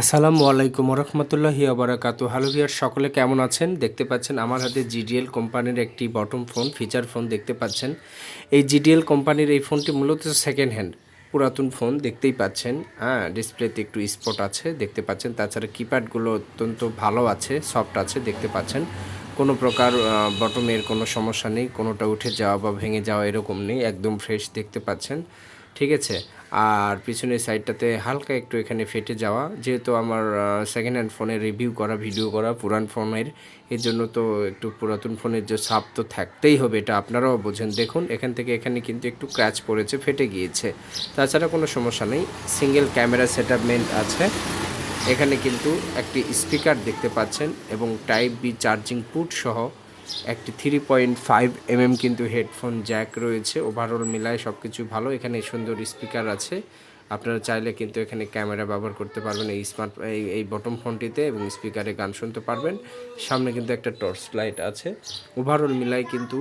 আসসালামু আলাইকুম রহমতুল্লাহি আবরাকাতু হ্যালো ভিয়ার সকলে কেমন আছেন? দেখতে পাচ্ছেন আমার হাতে জিডিএল কোম্পানির একটি বটম ফোন ফিচার ফোন দেখতে পাচ্ছেন। এই জিডিএল কোম্পানির এই ফোনটি মূলত সেকেন্ড হ্যান্ড পুরাতন ফোন দেখতেই পাচ্ছেন। হ্যাঁ ডিসপ্লেতে একটু স্পট আছে, দেখতে পাচ্ছেন। তাছাড়া কিপ্যাডগুলো অত্যন্ত ভালো আছে সফট আছে, দেখতে পাচ্ছেন। কোনো প্রকার বটমের কোনো সমস্যা নেই, কোনোটা উঠে যাওয়া বা ভেঙে যাওয়া এরকম নেই, একদম ফ্রেশ দেখতে পাচ্ছেন। ঠিক আছে। আর পিছনের সাইডটাতে হালকা একটু এখানে ফেটে যাওয়া। যেহেতু আমার সেকেন্ড হ্যান্ড ফোনের রিভিউ করা ভিডিও করা, পুরান ফোনের এর জন্য তো একটু পুরাতন ফোনের যে সাপ তো থাকতেই হবে, এটা আপনারাও বোঝেন। দেখুন, এখান থেকে এখানে কিন্তু একটু ক্র্যাচ পড়েছে, ফেটে গিয়েছে। তাছাড়া কোনো সমস্যা নেই সিঙ্গেল ক্যামেরা সেটআপমেন্ট আছে। এখানে কিন্তু একটি স্পিকার দেখতে পাচ্ছেন এবং টাইপ বি চার্জিং পুট সহ একটি থ্রি পয়েন্ট ফাইভ এমএম কিন্তু হেডফোন জ্যাক রয়েছে। ওভারঅল মিলায় সব কিছু ভালো। এখানে সুন্দর স্পিকার আছে। আপনারা চাইলে কিন্তু এখানে ক্যামেরা ব্যবহার করতে পারবেন। এই স্মার্ট এই এই বটম ফোনটিতে এবং স্পিকারে গান শুনতে পারবেন। সামনে কিন্তু একটা টর্চ লাইট আছে। ওভারঅল মিলায় কিন্তু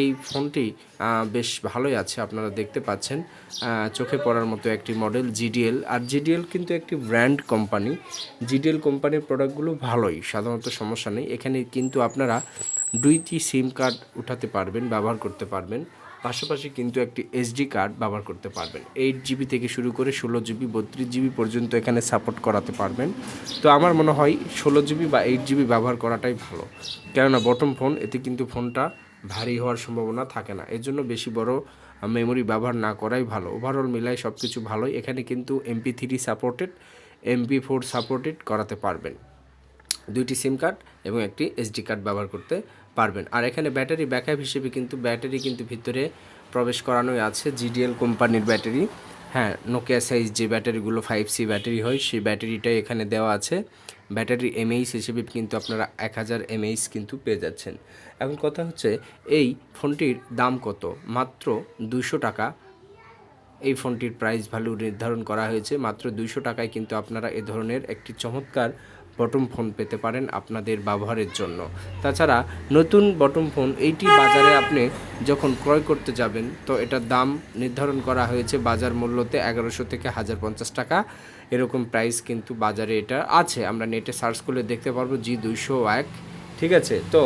এই ফোনটি বেশ ভালোই আছে। আপনারা দেখতে পাচ্ছেন চোখে পড়ার মতো একটি মডেল জিডিএল আর জিডিএল কিন্তু একটি ব্র্যান্ড কোম্পানি জিডিএল কোম্পানির প্রোডাক্টগুলো ভালোই। সাধারণত সমস্যা নেই। এখানে কিন্তু আপনারা দুইটি সিম কার্ড উঠাতে পারবেন, ব্যবহার করতে পারবেন। পাশাপাশি কিন্তু একটি এসডি কার্ড ব্যবহার করতে পারবেন। এইট জিবি থেকে শুরু করে ষোলো জিবি বত্রিশ জিবি পর্যন্ত এখানে সাপোর্ট করাতে পারবেন। তো আমার মনে হয় ষোলো জিবি বা এইট জিবি ব্যবহার করাটাই ভালো। কেননা বটম ফোন এতে কিন্তু ফোনটা ভারী হওয়ার সম্ভাবনা থাকে না। এর জন্য বেশি বড় মেমোরি ব্যবহার না করাই ভালো। ওভারঅল মিলাই সব কিছু ভালোই। এখানে কিন্তু MP three supported MP four supported করাতে পারবেন। দুইটি সিম কার্ড এবং একটি এসডি কার্ড ব্যবহার করতে পারবেন। আর এখানে ব্যাটারি ব্যাকআপ হিসেবে কিন্তু ব্যাটারি কিন্তু ভিতরে প্রবেশ করানোই আছে। জিডিএল কোম্পানির ব্যাটারি। হ্যাঁ নোকিয়া সাইজ যে ব্যাটারিগুলো ফাইভ সি ব্যাটারি হয়, সেই ব্যাটারিটাই এখানে দেওয়া আছে। ব্যাটারি এমএইচ হিসেবে কিন্তু আপনারা এক হাজার এমএইচ কিন্তু পেয়ে যাচ্ছেন। এখন কথা হচ্ছে, এই ফোনটির দাম কত? মাত্র দুশো টাকা। এই ফোনটির প্রাইস ভ্যালু নির্ধারণ করা হয়েছে। মাত্র দুইশো টাকায় কিন্তু আপনারা এ ধরনের একটি চমৎকার বটম ফোন পেতে পারেন আপনাদের ব্যবহারের জন্য। তাছাড়া নতুন বটম ফোন এইটি বাজারে আপনি যখন ক্রয় করতে যাবেন, তো এটার দাম নির্ধারণ করা হয়েছে বাজার মূল্যতে এগারোশো থেকে হাজার পঞ্চাশ টাকা। এরকম প্রাইস কিন্তু বাজারে এটা আছে। আমরা নেটে সার্চ করলে দেখতে পারব জি দুইশো এক। ঠিক আছে? তো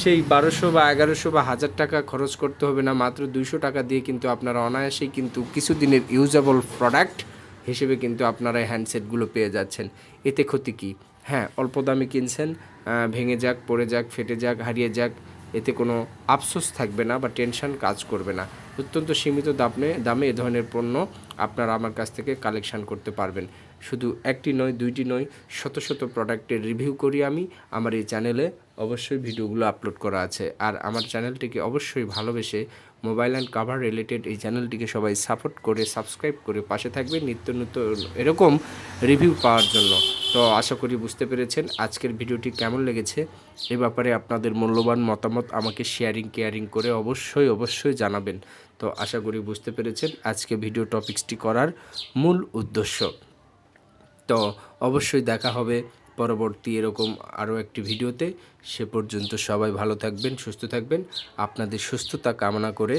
সেই বারোশো বা এগারোশো বা হাজার টাকা খরচ করতে হবে না। মাত্র দুইশো টাকা দিয়ে কিন্তু আপনারা অনায়াসেই কিন্তু কিছুদিনের ইউজেবল প্রোডাক্ট হিসেবে কিন্তু আপনারা হ্যান্ডসেটগুলো পেয়ে যাচ্ছেন। এতে ক্ষতি কী? হ্যাঁ অল্প দামে কিনছেন ভেঙে যাক, পড়ে যাক, ফেটে যাক, হারিয়ে যাক, এতে কোনো আফসোস থাকবে না বা টেনশন কাজ করবে না। অত্যন্ত সীমিত দামে দামে এ ধরনের পণ্য আপনারা আমার কাছ থেকে কালেকশান করতে পারবেন। শুধু একটি নয়, দুইটি নয়, শত শত প্রোডাক্টের রিভিউ করি আমি। আমার এই চ্যানেলে অবশ্যই ভিডিওগুলো আপলোড করা আছে। আর আমার চ্যানেলটিকে অবশ্যই ভালোবেসে মোবাইল অ্যান্ড কাভার রিলেটেড এই চ্যানেলটিকে সবাই সাপোর্ট করে সাবস্ক্রাইব করে পাশে থাকবে নিত্য নতুন এরকম রিভিউ পাওয়ার জন্য। তো আশা করি বুঝতে পেরেছেন আজকের ভিডিওটি কেমন লেগেছে। এ ব্যাপারে আপনাদের মূল্যবান মতামত আমাকে শেয়ারিং কেয়ারিং করে অবশ্যই অবশ্যই জানাবেন। তো আশা করি বুঝতে পেরেছেন আজকে ভিডিও টপিক্সটি করার মূল উদ্দেশ্য। তো অবশ্যই দেখা হবে পরবর্তী এরকম আরও একটি ভিডিওতে সে পর্যন্ত সবাই ভালো থাকবেন, সুস্থ থাকবেন। আপনাদের সুস্থতা কামনা করে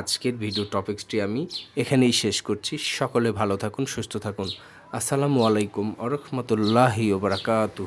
আজকের ভিডিও টপিক্সটি আমি এখানেই শেষ করছি। সকলে ভালো থাকুন, সুস্থ থাকুন। আসসালামু আলাইকুম আরহামতুল্লাহি ওবরাকাতু